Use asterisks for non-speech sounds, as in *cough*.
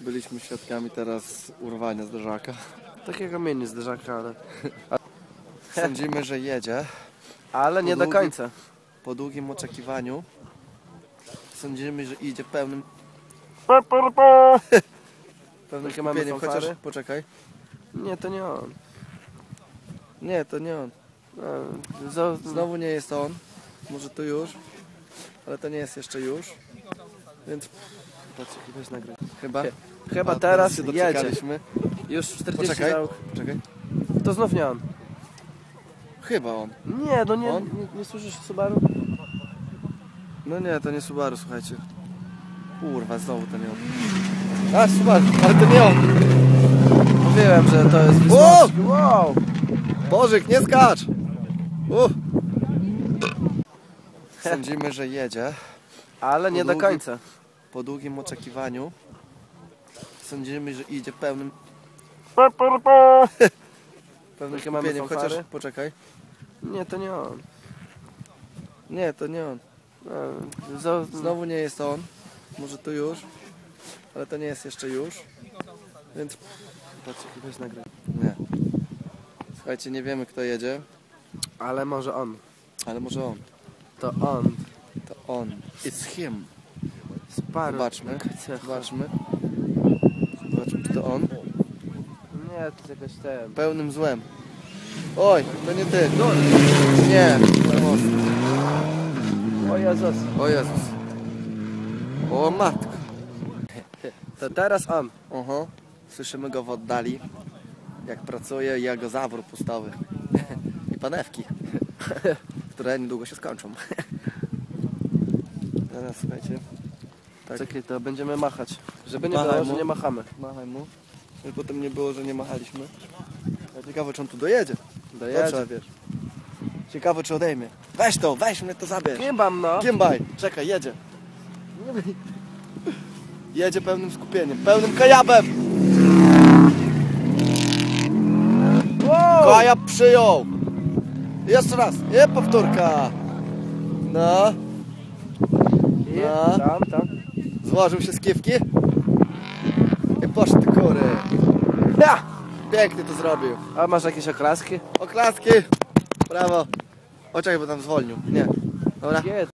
Byliśmy świadkami teraz urwania zderzaka. Takiego mini zderzaka, ale... Sądzimy, że jedzie. Ale nie do końca. Po długim oczekiwaniu sądzimy, że idzie pełnym, *laughs* pełnym Jakie mamy skupieniem. Chociaż, fanfary? poczekaj. Nie, to nie on. Nie, to nie on. Za- Znowu nie jest on. Może to już. Ale to nie jest jeszcze już. Więc Patrz, weź nagraj. chyba. Chyba A, teraz się jedzie. doczekaliśmy. Już 40 Poczekaj. Poczekaj. To znów nie on. Chyba on. Nie, no nie, On? nie, nie słyszysz Subaru? No nie, to nie Subaru, słuchajcie. Kurwa, znowu to nie on. A, Subaru, ale to nie on. Mówiłem, że to jest O! Wisłocki. Wow! Bożyk, nie skacz! Uh. *laughs* Sądzimy, że jedzie. Ale nie do końca. Po długim oczekiwaniu sądzimy, że idzie pełnym, *laughs* pełnym Jakie mamy skupieniem. Chociaż, fanfary? poczekaj. Nie, to nie on. Nie, to nie on. No, za- Znowu nie jest on. Może to już. Ale to nie jest jeszcze już. Więc Patrz, weź nagraj. nie. Słuchajcie, nie wiemy kto jedzie, Ale może on. ale może on. To on. To on. It's him. Sparu. Zobaczmy. Cecha. Zobaczmy. Zobaczmy, czy to on. Nie, to jest jakaś ten. Pełnym złem. Oj, to nie ty. Nie, to mocno. O Jezus. O Jezus. O matko. To teraz on. Oho. Słyszymy go w oddali. Jak pracuje i jego zawór pustowy. I panewki. Które niedługo się skończą. Teraz słuchajcie. Tak. Czekaj, to będziemy machać. Żeby nie Machaj było, mu. że nie machamy. Machaj mu. Żeby potem nie było, że nie machaliśmy. Ja ciekawe, czy on tu dojedzie. Dojedzie. wiesz. Ciekawe, czy odejmie. Weź to, weź mnie to zabierz. Kimbam no. Kimbaj, czekaj, jedzie. Jedzie pełnym skupieniem, pełnym kajabem. Wow! Kajab przyjął. Jeszcze raz, nie powtórka. No, I No. tam, tam. Złożył się z kiewki. I poszedł do góry. Ja! Pięknie to zrobił. A masz jakieś oklaski? Oklaski. Brawo. O, czekaj, bo tam zwolnił. Nie. Dobra. Gdzie